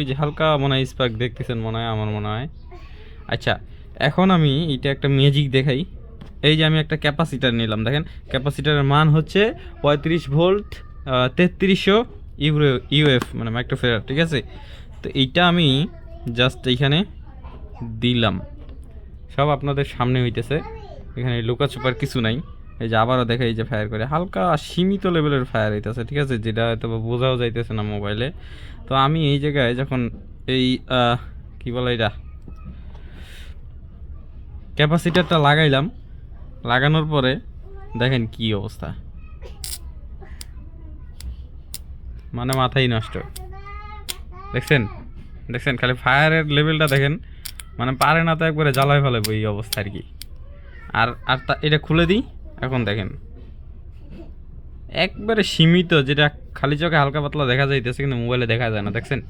ওই যে হালকা মনে হয় স্পার্ক দেখতেছেন মনে হয়, আমার মনে হয়। আচ্ছা এখন আমি এটা একটা ম্যাজিক দেখাই। এই যে আমি একটা ক্যাপাসিটার নিলাম, দেখেন ক্যাপাসিটারের মান হচ্ছে পঁয়ত্রিশ ভোল্ট তেত্রিশশো ইউরো, ইউএফ মানে মাইক্রোফেয়ার ঠিক আছে? তো এইটা আমি জাস্ট এইখানে দিলাম। সব আপনাদের সামনে হইতেছে। এখানে লুকা চুপার কিছু নাই। এই যে আবারও দেখে এই যে ফায়ার করে। হালকা সীমিত লেভেলের ফায়ার হইতেছে, ঠিক আছে? যেটা হয়তো বোঝাও যাইতেছে না মোবাইলে তো আমি এই জায়গায় যখন এই কি বলে এটা? ক্যাপাসিটারটা লাগাইলাম, লাগানোর পরে দেখেন কি অবস্থা। মানে মাথাই নষ্ট। দেখছেন? দেখছেন? খালি ফায়ারের লেভেলটা দেখেন। মানে পারে না তো একবারে জ্বালায় ফেলে এই অবস্থা আর কি। আর আর এটা খুলে দিই। এখন দেখেন। একবারে সীমিত, যেটা খালি চোখে হালকা পাতলা দেখা যাইতেছে, কিন্তু মোবাইলে দেখা যায় না, দেখছেন?